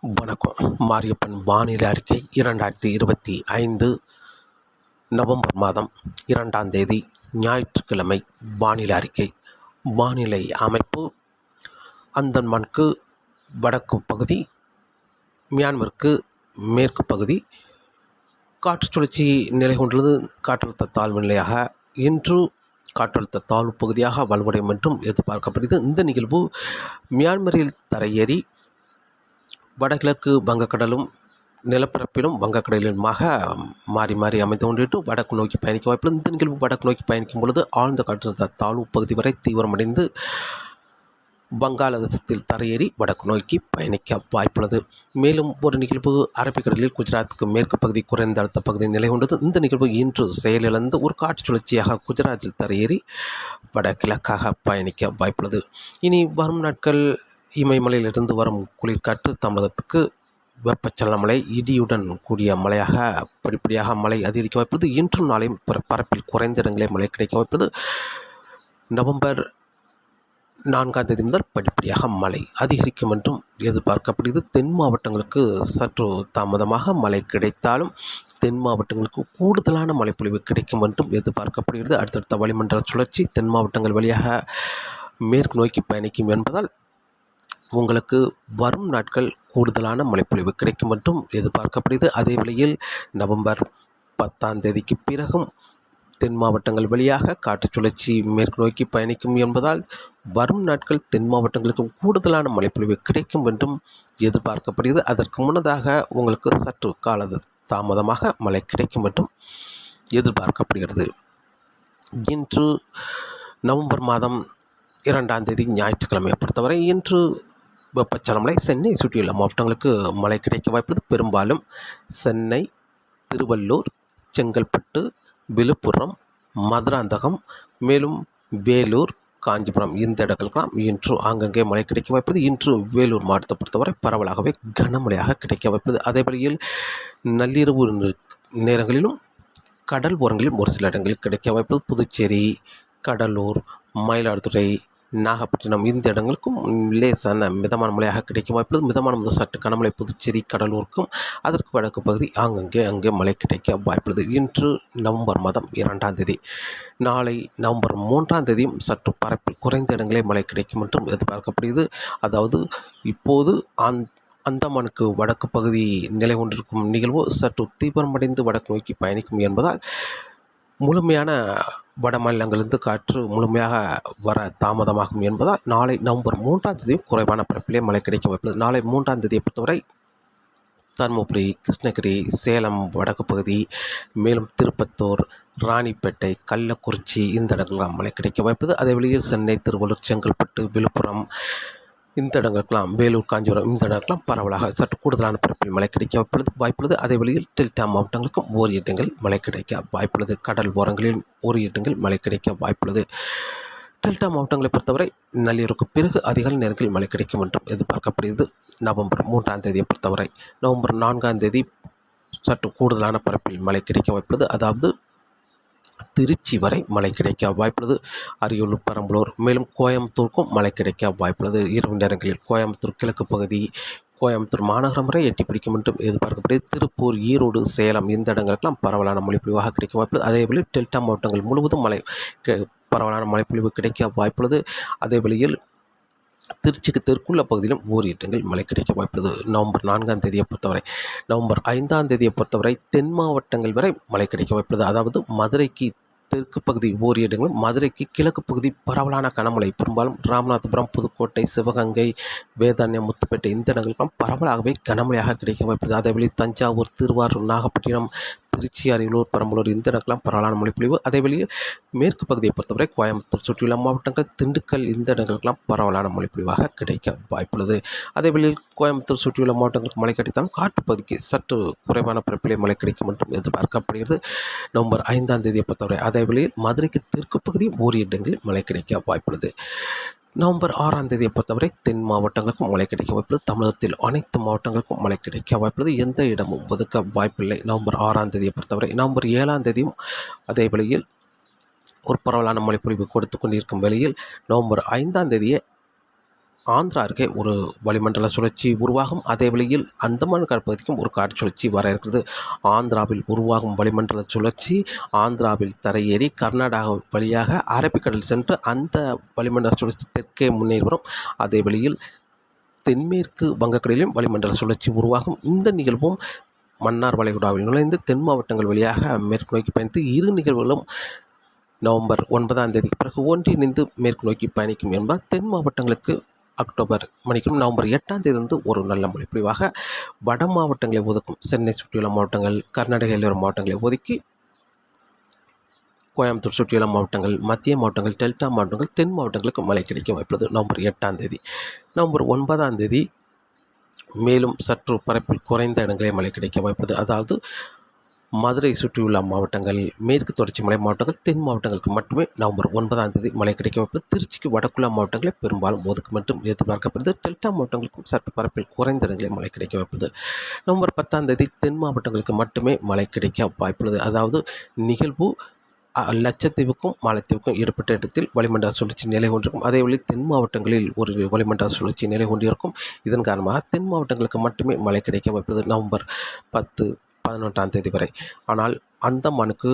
வணக்கம். மாரியப்பன் வானிலை அறிக்கை இரண்டாயிரத்தி இருபத்தி ஐந்து நவம்பர் மாதம் இரண்டாம் தேதி ஞாயிற்றுக்கிழமை வானிலை அறிக்கை. வானிலை அமைப்பு அந்தமானுக்கு வடக்கு பகுதி மியான்மருக்கு மேற்கு பகுதி. காற்று சுழற்சி நிலை கொண்டுள்ளது. காற்றழுத்த தாழ்வு நிலையாக இன்று காற்றழுத்த தாழ்வு பகுதியாக வலுவடையும் என்றும் எதிர்பார்க்கப்படுகிறது. இந்த நிகழ்வு மியான்மரில் தரையேறி வடகிழக்கு வங்கக்கடலும் நிலப்பரப்பிலும் வங்கக்கடலிலுமாக மாறி மாறி அமைந்து கொண்டிட்டு வடக்கு நோக்கி பயணிக்க வாய்ப்புள்ளது இந்த நிகழ்வு வடக்கு நோக்கி பயணிக்கும் பொழுது ஆழ்ந்த காற்றழுத்த தாழ்வு பகுதி வரை தீவிரமடைந்து வங்காளதேசத்தில் தரையேறி வடக்கு நோக்கி பயணிக்க வாய்ப்புள்ளது. மேலும் ஒரு நிகழ்வு அரபிக்கடலில் குஜராத்துக்கு மேற்கு பகுதி குறைந்த அழுத்த பகுதி நிலை கொண்டது. இந்த நிகழ்வு இன்று செயலிழந்து ஒரு காற்று சுழற்சியாக குஜராத்தில் தரையேறி வடகிழக்காக பயணிக்க வாய்ப்புள்ளது. இனி வரும் நாட்கள் இமயமலையிலிருந்து வரும் குளிர்காற்று தமிழகத்துக்கு வெப்பச்சலன மழை இடியுடன் கூடிய மழையாக படிப்படியாக மழை அதிகரிக்க வாய்ப்பது. இன்றும் நாளையும் பரப்பில் குறைந்த இடங்களே மழை கிடைக்க வாய்ப்பது. நவம்பர் நான்காம் தேதி முதல் படிப்படியாக மழை அதிகரிக்கும் என்றும் எதிர்பார்க்கப்படுகிறது. தென் மாவட்டங்களுக்கு சற்று தாமதமாக மழை கிடைத்தாலும் தென் மாவட்டங்களுக்கு கூடுதலான மழைப்பொழிவு கிடைக்கும் என்றும் எதிர்பார்க்கப்படுகிறது. அடுத்தடுத்த வளிமண்டல சுழற்சி தென் மாவட்டங்கள் வழியாக மேற்கு நோக்கி பயணிக்கும் என்பதால் உங்களுக்கு வரும் நாட்கள் கூடுதலான மழைப்பொழிவு கிடைக்கும் என்றும் எதிர்பார்க்கப்படுகிறது. அதே வேளையில் நவம்பர் பத்தாம் தேதிக்கு பிறகும் தென் மாவட்டங்கள் வழியாக காற்று சுழற்சி மேற்கு நோக்கி பயணிக்கும் என்பதால் வரும் நாட்கள் தென் மாவட்டங்களுக்கும் கூடுதலான மழைப்பொழிவு கிடைக்கும் என்றும் எதிர்பார்க்கப்படுகிறது. அதற்கு முன்னதாக உங்களுக்கு சற்று கால தாமதமாக மழை கிடைக்கும் என்றும் எதிர்பார்க்கப்படுகிறது. இன்று நவம்பர் மாதம் இரண்டாம் தேதி ஞாயிற்றுக்கிழமையை பொறுத்தவரை இன்று வெப்பச்சலமலை சென்னை சுற்றியுள்ள மாவட்டங்களுக்கு மழை கிடைக்க வாய்ப்பது பெரும்பாலும் சென்னை திருவள்ளூர் செங்கல்பட்டு விழுப்புரம் மதுராந்தகம் மேலும் வேலூர் காஞ்சிபுரம் இந்த இடங்களுக்கெல்லாம் இன்று ஆங்கங்கே மழை கிடைக்க வாய்ப்பது இன்று வேலூர் மாவட்டத்தை பொறுத்தவரை பரவலாகவே கனமழையாக கிடைக்க வாய்ப்பது அதே வழியில் நள்ளிரவு நேரங்களிலும் கடல் ஓரங்களிலும் ஒரு சில இடங்களில் கிடைக்க வாய்ப்பது புதுச்சேரி கடலூர் மயிலாடுதுறை நாகப்பட்டினம் இந்த இடங்களுக்கும் லேசான மிதமான மழையாக கிடைக்க வாய்ப்புள்ளது. மிதமான முதல் சற்று கனமழை புதுச்சேரி கடலூருக்கும் அதற்கு வடக்கு பகுதி ஆங்கங்கே அங்கே மழை கிடைக்க வாய்ப்புள்ளது. இன்று நவம்பர் மாதம் இரண்டாம் தேதி. நாளை நவம்பர் மூன்றாம் தேதியும் சற்று பரப்பில் குறைந்த இடங்களே மழை கிடைக்கும் என்றும் எதிர்பார்க்கப்படுகிறது. அதாவது இப்போது அந் அந்தமானுக்கு வடக்கு பகுதி நிலை கொண்டிருக்கும் நிகழ்வு சற்று தீவிரமடைந்து வடக்கு நோக்கி பயணிக்கும் என்பதால் முழுமையான வட மாநிலங்களிலிருந்து காற்று முழுமையாக வர தாமதமாகும் என்பதால் நாளை நவம்பர் மூன்றாம் தேதியும் குறைவான பரப்பிலே மழை கிடைக்க வாய்ப்புள்ளது. நாளை மூன்றாம் தேதியை பொறுத்தவரை தருமபுரி கிருஷ்ணகிரி சேலம் வடக்கு பகுதி மேலும் திருப்பத்தூர் ராணிப்பேட்டை கள்ளக்குறிச்சி இந்த இடங்கள்லாம் மழை கிடைக்க வாய்ப்பது அதே வழியில் சென்னை திருவள்ளூர் செங்கல்பட்டு விழுப்புரம் இந்த இடங்களுக்கெல்லாம் வேலூர் காஞ்சிபுரம் இந்த இடங்களுக்கெல்லாம் பரவலாக சற்று கூடுதலான பரப்பில் மழை கிடைக்க வாய்ப்புள்ளது. வாய்ப்புள்ளது. அதே வழியில் டெல்டா மாவட்டங்களுக்கும் ஓர் இடங்கள் மழை கிடைக்க வாய்ப்புள்ளது. கடல் ஓரங்களில் ஓர் இடங்கள் மழை கிடைக்க வாய்ப்புள்ளது. டெல்டா மாவட்டங்களை பொறுத்தவரை நள்ளிரவுக்கு பிறகு அதிகால நேரங்களில் மழை கிடைக்கும் என்றும் எதிர்பார்க்கப்படுகிறது. நவம்பர் மூன்றாம் தேதியை பொறுத்தவரை நவம்பர் நான்காம் தேதி சற்று கூடுதலான பரப்பில் மழை கிடைக்க வாய்ப்புள்ளது. அதாவது திருச்சி வரை மழை கிடைக்க வாய்ப்புள்ளது. அரியலூர் பெரம்பலூர் மேலும் கோயம்புத்தூருக்கும் மழை கிடைக்க வாய்ப்புள்ளது. இரவு நேரங்களில் கோயம்புத்தூர் கிழக்கு பகுதி கோயம்புத்தூர் மாநகரம் வரை எட்டி பிடிக்கும் என்றும் எதிர்பார்க்கப்படுகிறது. திருப்பூர் ஈரோடு சேலம் இந்த இடங்களுக்கெல்லாம் பரவலான மழைப்பொழிவாக கிடைக்க வாய்ப்புள்ளது. அதேபோல் டெல்டா மாவட்டங்கள் முழுவதும் மழை பரவலான மழைப்பொழிவு கிடைக்க வாய்ப்புள்ளது. அதே வழியில் திருச்சிக்கு தெற்குள்ள பகுதியிலும் ஓரிடங்கள் மழை கிடைக்க வாய்ப்புள்ளது. நவம்பர் நான்காம் தேதியை பொறுத்தவரை நவம்பர் ஐந்தாம் தேதியை பொறுத்தவரை தென் மாவட்டங்கள் வரை மழை கிடைக்க வாய்ப்புள்ளது. அதாவது மதுரைக்கு தெற்கு பகுதி ஓரி இடங்களும் மதுரைக்கு கிழக்கு பகுதி பரவலான கனமழை. பெரும்பாலும் ராமநாதபுரம் புதுக்கோட்டை சிவகங்கை வேதாண்யம் முத்துப்பேட்டை இந்த இடங்களுக்கெல்லாம் பரவலாகவே கனமழையாக கிடைக்க வாய்ப்புள்ளது. அதேவேளை தஞ்சாவூர் திருவாரூர் நாகப்பட்டினம் திருச்சி அரியலூர் பெரம்பலூர் இந்த இடங்கள்லாம் பரவலான மொழிப்பொழிவு அதே வழியில் மேற்கு பகுதியை பொறுத்தவரை கோயம்புத்தூர் சுற்றியுள்ள மாவட்டங்கள் திண்டுக்கல் இந்த இடங்களுக்கெல்லாம் பரவலான மொழிப்பொழிவாக கிடைக்க வாய்ப்புள்ளது. அதே வழியில் கோயம்புத்தூர் சுற்றியுள்ள மாவட்டங்களுக்கு மழை கிடைத்தாலும் காட்டுப்பகுதிக்கு பகுதிக்கு சற்று குறைவான பிறப்பிலே மழை கிடைக்கும் என்றும் எதிர்பார்க்கப்படுகிறது. நவம்பர் ஐந்தாம் தேதியை பொறுத்தவரை அதே வழியில் மதுரைக்கு தெற்கு பகுதி ஓரிரு இடங்களில் மழை கிடைக்க வாய்ப்புள்ளது. நவம்பர் ஆறாம் தேதியை பொறுத்தவரை தென் மாவட்டங்களுக்கும் மழை கிடைக்க வாய்ப்புள்ளது. தமிழகத்தில் அனைத்து மாவட்டங்களுக்கும் மழை கிடைக்க வாய்ப்புள்ளது. எந்த இடமும் ஒதுக்க வாய்ப்பில்லை. நவம்பர் ஆறாம் தேதியை பொறுத்தவரை நவம்பர் ஏழாம் தேதியும் அதே வழியில் ஒரு பரவலான மழைப்பொழிவு கொடுத்து கொண்டிருக்கும் வேளையில் நவம்பர் ஐந்தாம் தேதியே ஆந்திரா அருகே ஒரு வளிமண்டல சுழற்சி உருவாகும். அதே வழியில் அந்தமான் கடற்பகுதிக்கும் ஒரு காற்று சுழற்சி வர இருக்கிறது. ஆந்திராவில் உருவாகும் வளிமண்டல சுழற்சி ஆந்திராவில் தரையேறி கர்நாடகா வழியாக அரபிக்கடல் சென்று அந்த வளிமண்டல சுழற்சி தெற்கே முன்னேறி வரும் அதே வழியில் தென்மேற்கு வங்கக்கடலிலும் வளிமண்டல சுழற்சி உருவாகும். இந்த நிகழ்வும் மன்னார் வளைகுடாவில் நுழைந்து தென் மாவட்டங்கள் வழியாக மேற்கு நோக்கி பயணித்து இரு நிகழ்வுகளும் நவம்பர் ஒன்பதாம் தேதிக்கு பிறகு ஒன்றிணைந்து மேற்கு நோக்கி பயணிக்கும் என்பதால் தென் மாவட்டங்களுக்கு அக்டோபர் மணிக்கும் நவம்பர் எட்டாம் தேதியிலிருந்து ஒரு நல்ல மழை பிரிவாக வட மாவட்டங்களை ஒதுக்கும். சென்னை சுற்றியுள்ள மாவட்டங்கள் கர்நாடக உள்ள மாவட்டங்களை ஒதுக்கி கோயம்புத்தூர் சுற்றியுள்ள மாவட்டங்கள் மத்திய மாவட்டங்கள் டெல்டா மாவட்டங்கள் தென் மாவட்டங்களுக்கு மழை கிடைக்க வாய்ப்புள்ளது. நவம்பர் எட்டாம் தேதி. நவம்பர் ஒன்பதாம் தேதி மேலும் சற்று பரப்பில் குறைந்த இடங்களே மழை கிடைக்க வாய்ப்பது அதாவது மதுரை சுற்றியுள்ள மாவட்டங்கள் மேற்கு தொடர்ச்சி மலை மாவட்டங்கள் தென் மாவட்டங்களுக்கு மட்டுமே நவம்பர் ஒன்பதாம் தேதி மழை கிடைக்க வாய்ப்பு திருச்சிக்கு வடக்குள்ள மாவட்டங்களை பெரும்பாலும் ஒதுக்கு மட்டும் எதிர்பார்க்கப்படுது டெல்டா மாவட்டங்களுக்கும் சற்று பரப்பில் குறைந்த இடங்களில் மழை கிடைக்க வாய்ப்புள்ளது. நவம்பர் பத்தாம் தேதி தென் மாவட்டங்களுக்கு மட்டுமே மழை கிடைக்க வாய்ப்புள்ளது. அதாவது நிகழ்வு லட்சத்தீவுக்கும் மாலத்தீவுக்கும் ஈடுபட்ட இடத்தில் வளிமண்டல சுழற்சி நிலை கொண்டிருக்கும் அதே வழி தென் மாவட்டங்களில் ஒரு வளிமண்டல சுழற்சி நிலை கொண்டிருக்கும் இதன் காரணமாக தென் மாவட்டங்களுக்கு மட்டுமே மழை கிடைக்க வாய்ப்புள்ளது. நவம்பர் பத்து பதினொன்றாம் தேதி வரை. ஆனால் அந்தமானுக்கு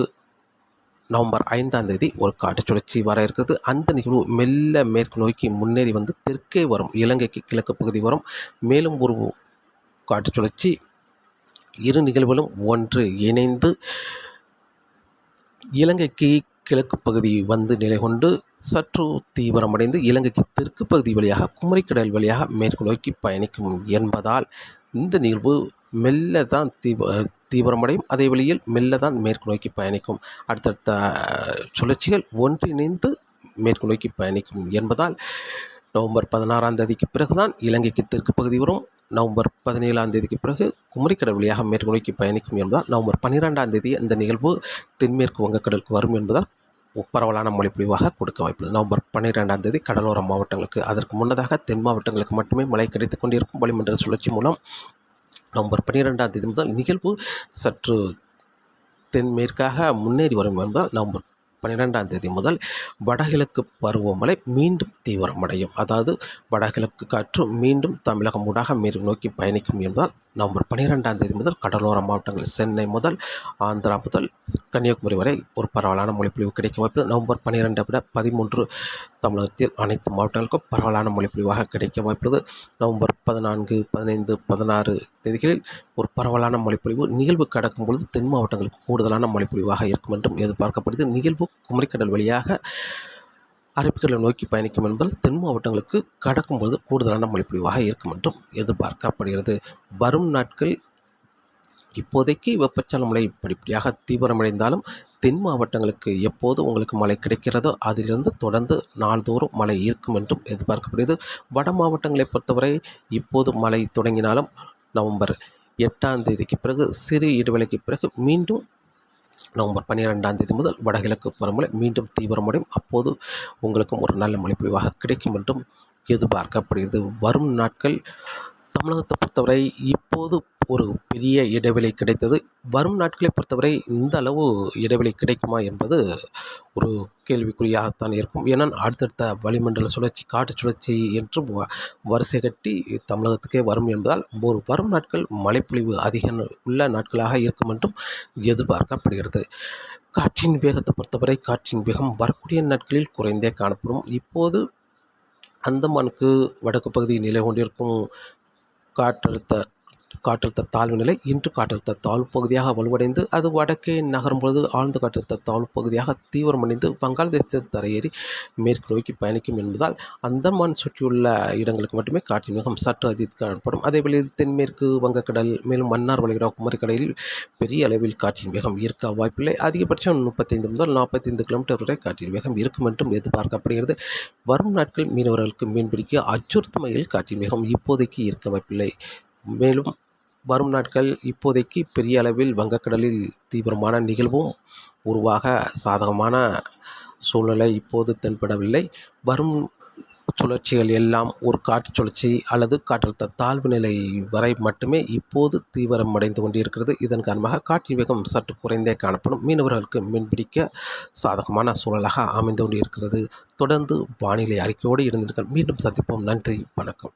நவம்பர் ஐந்தாம் தேதி ஒரு காட்டு சுழற்சி வர இருக்கிறது. அந்த நிகழ்வு மெல்ல மேற்கு நோக்கி முன்னேறி வந்து தெற்கே வரும் இலங்கைக்கு கிழக்கு பகுதி வரும். மேலும் ஒரு காட்டு சுழற்சி இரு நிகழ்வுகளும் ஒன்று இணைந்து இலங்கைக்கு கிழக்கு பகுதி வந்து நிலை கொண்டு சற்று தீவிரமடைந்து இலங்கைக்கு தெற்கு பகுதி வழியாக குமரிக்கடல் வழியாக மேற்கு நோக்கி பயணிக்கும் என்பதால் இந்த நிகழ்வு மெல்ல தான் தீப தீவிரமடையும். அதே வழியில் மெல்ல தான் மேற்கு நோக்கி பயணிக்கும். அடுத்தடுத்த சுழற்சிகள் ஒன்றிணைந்து மேற்கு நோக்கி பயணிக்கும் என்பதால் நவம்பர் பதினாறாம் தேதிக்கு பிறகுதான் இலங்கைக்கு தெற்கு பகுதி வரும். நவம்பர் பதினேழாம் தேதிக்கு பிறகு குமரிக்கடல் வழியாக மேற்கு நோக்கி பயணிக்கும் என்பதால் நவம்பர் பன்னிரெண்டாம் தேதி இந்த நிகழ்வு தென்மேற்கு வங்கக்கடலுக்கு வரும் என்பதால் பரவலான மழைப்பொழிவாக கொடுக்க வாய்ப்புள்ளது. நவம்பர் பன்னிரெண்டாம் தேதி கடலோர மாவட்டங்களுக்கு அதற்கு முன்னதாக தென் மாவட்டங்களுக்கு மட்டுமே மழை கிடைத்துக் கொண்டிருக்கும் வளிமண்டல சுழற்சி மூலம் நவம்பர் பன்னிரெண்டாம் தேதி முதல் நிகழ்வு சற்று தென்மேற்காக முன்னேறி வரும் என்பதால் நவம்பர் பன்னிரெண்டாம் தேதி முதல் வடகிழக்கு பருவமழை மீண்டும் தீவிரமடையும் அதாவது வடகிழக்கு காற்று மீண்டும் தமிழகம் ஊடாக மேற்கு நோக்கி பயணிக்கும் என்பதால் நவம்பர் பன்னிரெண்டாம் தேதி முதல் கடலோர மாவட்டங்கள் சென்னை முதல் ஆந்திரா முதல் கன்னியாகுமரி வரை ஒரு பரவலான மொழிப்பொழிவு கிடைக்க வாய்ப்பு. நவம்பர் பன்னிரெண்டை விட பதிமூன்று தமிழகத்தில் அனைத்து மாவட்டங்களுக்கும் பரவலான மொழிப்பொழிவாக கிடைக்க வாய்ப்புள்ளது. நவம்பர் பதினான்கு பதினைந்து பதினாறு தேதிகளில் ஒரு பரவலான மழைப்பொழிவு நிகழ்வு கடக்கும் பொழுது தென் மாவட்டங்களுக்கு கூடுதலான மழைப்பொழிவாக இருக்கும் என்றும் எதிர்பார்க்கப்படுது நிகழ்வு குமரிக்கடல் வழியாக அரபிக்கடலை நோக்கி பயணிக்கும் என்பதால் தென் மாவட்டங்களுக்கு கடக்கும்போது கூடுதலான மழைப்பொழிவாக இருக்கும் என்றும் எதிர்பார்க்கப்படுகிறது. வரும் நாட்கள் இப்போதைக்கு வெப்பச்சல மழை படிப்படியாக தீவிரமடைந்தாலும் தென் மாவட்டங்களுக்கு எப்போது உங்களுக்கு மழை கிடைக்கிறதோ அதிலிருந்து தொடர்ந்து நாள்தோறும் மழை இருக்கும் என்றும் எதிர்பார்க்கப்படுகிறது. வட மாவட்டங்களை பொறுத்தவரை இப்போது மழை தொடங்கினாலும் நவம்பர் எட்டாம் தேதிக்கு பிறகு சிறு இடைவெளிக்கு பிறகு மீண்டும் நவம்பர் பன்னிரெண்டாம் தேதி முதல் வடகிழக்கு பருவமழை மீண்டும் தீவிரமடையும். அப்போது உங்களுக்கும் ஒரு நல்ல மழைப்பொழிவாக கிடைக்கும் என்றும் எதிர்பார்க்கப்படுகிறது. வரும் நாட்கள் தமிழகத்தை பொறுத்தவரை இப்போது ஒரு பெரிய இடைவெளி கிடைத்தது. வரும் நாட்களை பொறுத்தவரை இந்த அளவு இடைவெளி கிடைக்குமா என்பது ஒரு கேள்விக்குறியாகத்தான் இருக்கும். ஏன்னா அடுத்தடுத்த வளிமண்டல சுழற்சி காற்று சுழற்சி என்று வ- வரிசை கட்டி தமிழகத்துக்கே வரும் என்பதால் ஒரு வரும் நாட்கள் மழைப்பொழிவு அதிக உள்ள நாட்களாக இருக்கும் என்றும் எதிர்பார்க்கப்படுகிறது. காற்றின் வேகத்தை பொறுத்தவரை காற்றின் வேகம் வரக்கூடிய நாட்களில் குறைந்தே காணப்படும். இப்போது அந்தமானுக்கு வடக்கு பகுதியில் நிலை கொண்டிருக்கும் காற்றழுத்த காற்றழுத்த தாழ்வு நிலை இன்று காற்றழுத்த தாழ்வு பகுதியாக வலுவடைந்து அது வடக்கே நகரும் பொழுது ஆழ்ந்த காற்றழுத்த தாழ்வு பகுதியாக தீவிரமடைந்து வங்காளதேசத்தில் தரையேறி மேற்கு நோக்கி பயணிக்கும் என்பதால் அந்தமான் சுற்றியுள்ள இடங்களுக்கு மட்டுமே காற்றின் வேகம் சற்று அதிக காணப்படும். அதேபோல் தென்மேற்கு வங்கக்கடல் மேலும் மன்னார் வளைகுடா குமரிக்கடலில் பெரிய அளவில் காற்றின் வேகம் இருக்க வாய்ப்பில்லை. அதிகபட்சம் முப்பத்தைந்து முதல் நாற்பத்தைந்து கிலோமீட்டர் வரை காற்றின் வேகம் இருக்கும் என்றும் எதிர்பார்க்கப்படுகிறது. வரும் நாட்கள் மீனவர்களுக்கு மீன்பிடிக்க அச்சுறுத்தும் வகையில் காற்றின் வேகம் இப்போதைக்கு இருக்க வாய்ப்பில்லை. மேலும் வரும் நாட்கள் இப்போதைக்கு பெரிய அளவில் வங்கக்கடலில் தீவிரமான நிகழ்வும் உருவாக சாதகமான சூழ்நிலை இப்போது தென்படவில்லை. வரும் சுழற்சிகள் எல்லாம் ஒரு காற்று சுழற்சி அல்லது காற்றழுத்த தாழ்வு நிலை வரை மட்டுமே இப்போது தீவிரமடைந்து கொண்டிருக்கிறது. இதன் காரணமாக காற்றின் வேகம் சற்று குறைந்தே காணப்படும். மீனவர்களுக்கு மீன்பிடிக்க சாதகமான சூழலாக அமைந்து கொண்டிருக்கிறது. தொடர்ந்து வானிலை அறிக்கையோடு இருந்திருக்க மீண்டும் சந்திப்போம். நன்றி. வணக்கம்.